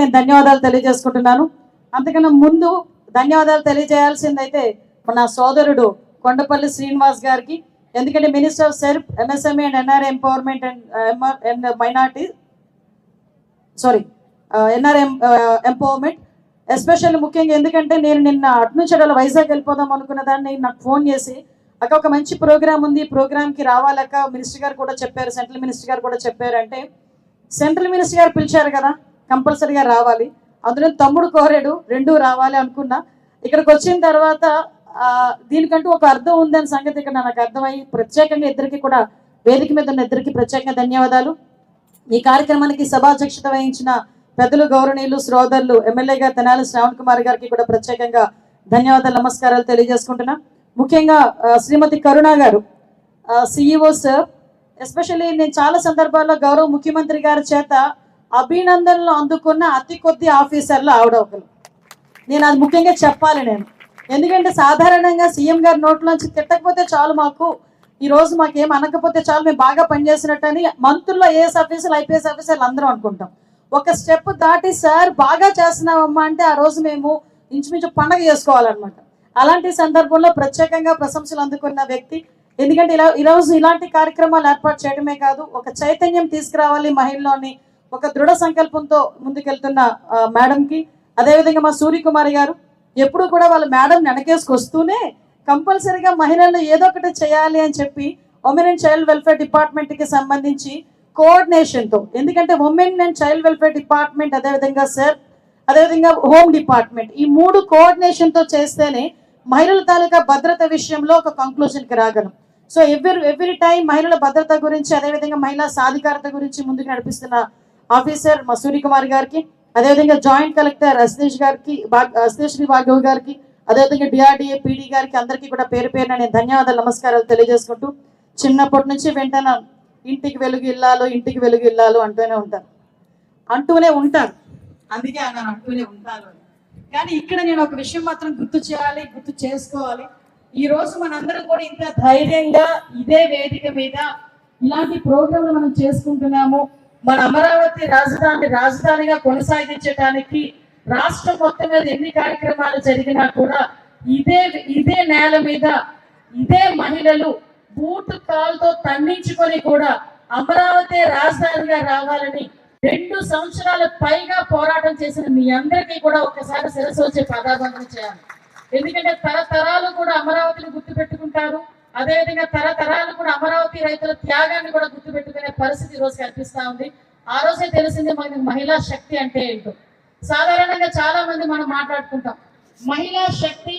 నేను ధన్యవాదాలు తెలియజేసుకుంటున్నాను. అంతకన్నా ముందు ధన్యవాదాలు తెలియజేయాల్సిందైతే మన సోదరుడు కొండపల్లి శ్రీనివాస్ గారికి. ఎందుకంటే minister of self MSME and NR empowerment and and minority sorry NR empowerment. Especially ముఖ్యంగా ఎందుకంటే నేను నిన్న అటు నుంచి అలా వైజాగ్ వెళ్ళిపోదాం అనుకున్న దాన్ని నాకు ఫోన్ చేసి అక్క ఒక మంచి ప్రోగ్రామ్ ఉంది ఈ ప్రోగ్రామ్కి రావాలక్క. మినిస్టర్ గారు కూడా చెప్పారు సెంట్రల్ మినిస్టర్ గారు కూడా చెప్పారు అంటే సెంట్రల్ మినిస్టర్ గారు పిలిచారు కదా కంపల్సరీగా రావాలి. అందులో తమ్ముడు కోరాడు రెండు రావాలి అనుకున్నా. ఇక్కడికి వచ్చిన తర్వాత ఆ, దీనికంటూ ఒక అర్థం ఉందని సంగతి ఇక్కడ నాకు అర్థమై ప్రత్యేకంగా ఇద్దరికి కూడా వేదిక మీద ఉన్న ఇద్దరికి ప్రత్యేకంగా ధన్యవాదాలు. ఈ కార్యక్రమానికి సభాధ్యక్షత వహించిన పెద్దలు గౌరవనీయులు శ్రోదరులు ఎమ్మెల్యే గారు తెనాలి శ్రావణ్ కుమార్ గారికి కూడా ప్రత్యేకంగా ధన్యవాదాలు నమస్కారాలు తెలియజేసుకుంటున్నా. ముఖ్యంగా శ్రీమతి కరుణ గారు సిఇఓ సార్ ఎస్పెషల్లీ నేను చాలా సందర్భాల్లో గౌరవ ముఖ్యమంత్రి గారి చేత అభినందనలు అందుకున్న అతి కొద్ది ఆఫీసర్లు ఆవిడ ఒకరు. నేను అది ముఖ్యంగా చెప్పాలి నేను. ఎందుకంటే సాధారణంగా సీఎం గారి నోట్లోంచి తిట్టకపోతే చాలు మాకు. ఈ రోజు మాకేం అనకపోతే చాలు మేము బాగా పనిచేసినట్టు అని మంత్రుల్లో ఏఎస్ ఆఫీసర్లు ఐపీఎస్ ఆఫీసర్లు అందరూ అనుకుంటాం. ఒక స్టెప్ దాటి సార్ బాగా చేస్తున్నామమ్మా అంటే ఆ రోజు మేము ఇంచుమించు పండగ చేసుకోవాలన్నమాట. అలాంటి సందర్భంలో ప్రత్యేకంగా ప్రశంసలు అందుకున్న వ్యక్తి ఎందుకంటే ఇలా ఈరోజు ఇలాంటి కార్యక్రమాలు ఏర్పాటు చేయడమే కాదు ఒక చైతన్యం తీసుకురావాలి మహిళలోని ఒక దృఢ సంకల్పంతో ముందుకెళ్తున్న మేడంకి. అదేవిధంగా మా సూర్యకుమారి గారు ఎప్పుడు కూడా వాళ్ళ మేడం వెనకేసుకొస్తూనే కంపల్సరీగా మహిళలు ఏదో ఒకటి చేయాలి అని చెప్పి ఉమెన్ అండ్ చైల్డ్ వెల్ఫేర్ డిపార్ట్మెంట్కి సంబంధించి కోఆర్డినేషన్తో ఎందుకంటే women and child welfare department అదేవిధంగా సార్ అదేవిధంగా హోమ్ డిపార్ట్మెంట్ ఈ మూడు కోఆర్డినేషన్తో చేస్తేనే మహిళల తాలూకా భద్రత విషయంలో ఒక కంక్లూజన్కి రాగలం. సో ఎవ్రీ ఎవ్రీ టైం మహిళల భద్రత గురించి అదేవిధంగా మహిళా సాధికారత గురించి ముందుకు నడిపిస్తున్న ఆఫీసర్ మసూరి కుమార్ గారికి అదేవిధంగా జాయింట్ కలెక్టర్ అశ్లేష్ గారికి అశ్లేష్ని భార్గవ్ గారికి అదేవిధంగా డిఆర్డిఏ పీడీ గారికి అందరికీ కూడా పేరు పేరున నేను ధన్యవాదాలు నమస్కారాలు తెలియజేసుకుంటూ చిన్నప్పటి నుంచి వెంటనే ఇంటికి వెలుగు ఇల్లాలు ఇంటికి వెలుగు ఇల్లాలు అంటూనే ఉంటారు. అంటూనే ఉంటారు. అందుకే అన్నాను అంటూనే ఉంటారు. కానీ ఇక్కడ నేను ఒక విషయం మాత్రం గుర్తు చేయాలి గుర్తు చేసుకోవాలి. ఈ రోజు మనందరం కూడా ఇంత ధైర్యంగా ఇదే వేదిక మీద ఇలాంటి ప్రోగ్రాంలు మనం చేసుకుంటున్నాము. మన అమరావతి రాజధాని రాజధానిగా కొనసాగించడానికి రాష్ట్రం మొత్తం మీద ఎన్ని కార్యక్రమాలు జరిగినా కూడా ఇదే ఇదే నేల మీద ఇదే మహిళలు బూట్ కాల్తో తన్నించుకొని కూడా అమరావతి రాజధానిగా రావాలని రెండు సంవత్సరాల పైగా పోరాటం చేసిన మీ అందరికీ కూడా ఒకసారి శిరస్సు వచ్చే పదాబంధన చేయాలి. ఎందుకంటే తరతరాలు కూడా అమరావతిని గుర్తుపెట్టుకుంటారు. అదేవిధంగా తరతరాలు కూడా అమరావతి రైతుల త్యాగాన్ని కూడా గుర్తుపెట్టుకునే పరిస్థితి ఈ రోజు కనిపిస్తా ఉంది. ఆ రోజే తెలిసింది మనకి మహిళా శక్తి అంటే ఏంటో. సాధారణంగా చాలా మంది మనం మాట్లాడుకుంటాం. మహిళా శక్తి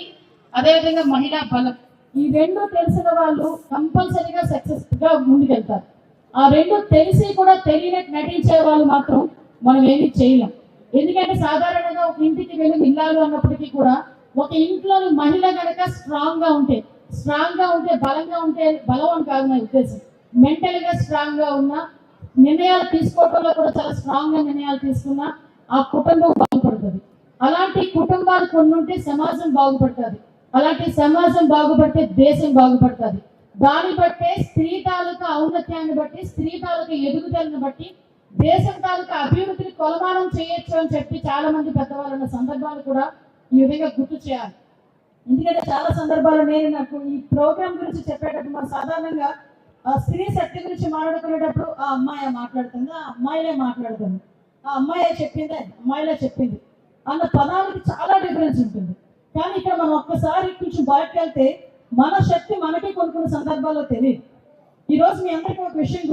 అదేవిధంగా మహిళా బలం. ఈ రెండు తెలిసిన వాళ్ళు కంపల్సరీగా సక్సెస్ఫుల్గా గా ముందుకెళ్తారు. ఆ రెండు తెలిసి కూడా తెలియనట్టు నటించే వాళ్ళు మాత్రం మనం ఏమీ చేయలేం. ఎందుకంటే సాధారణంగా ఒక ఇంటికి వెళ్ళి ఇల్లాలు అన్నప్పటికీ కూడా ఒక ఇంట్లోని మహిళ కనుక స్ట్రాంగ్గా ఉంటే స్ట్రాంగ్గా ఉంటే బలంగా ఉంటే బలం అని కాదు నా ఉద్దేశం. మెంటల్గా స్ట్రాంగ్గా ఉన్నా నిర్ణయాలు తీసుకోవడంలో కూడా చాలా స్ట్రాంగ్గా నిర్ణయాలు తీసుకున్నా ఆ కుటుంబం బాగుపడుతుంది. అలాంటి కుటుంబాలు కొన్ని ఉంటే సమాజం బాగుపడుతుంది. అలాంటి సమాజం బాగుపడితే దేశం బాగుపడుతుంది. దాన్ని బట్టే స్త్రీ తాలూకా ఔన్నత్యాన్ని బట్టి స్త్రీ తాలూకా ఎదుగుదలను బట్టి దేశం తాలూకా అభివృద్ధిని కొలమానం చేయొచ్చు అని చెప్పి చాలా మంది పెద్దవాళ్ళు ఉన్న సందర్భాలు కూడా ఈ విధంగా గుర్తు చేయాలి. ఎందుకంటే చాలా సందర్భాలు నేను నాకు ఈ ప్రోగ్రామ్ గురించి చెప్పేటప్పుడు మనం సాధారణంగా ఆ స్త్రీ శక్తి గురించి మాట్లాడుకునేటప్పుడు ఆ అమ్మాయి మాట్లాడుతుంది ఆ అమ్మాయిలే మాట్లాడుతుంది. ఆ అమ్మాయి చెప్పింది అమ్మాయిలే చెప్పింది. అన్న పదాలకు చాలా డిఫరెన్స్ ఉంటుంది. కానీ ఇక్కడ మనం ఒక్కసారి కొంచెం బయటకు వెళ్తే మన శక్తి మనకి కొన్ని కొన్ని సందర్భాల్లో తెలియదు. ఈ రోజు మీ అందరికీ ఒక విషయం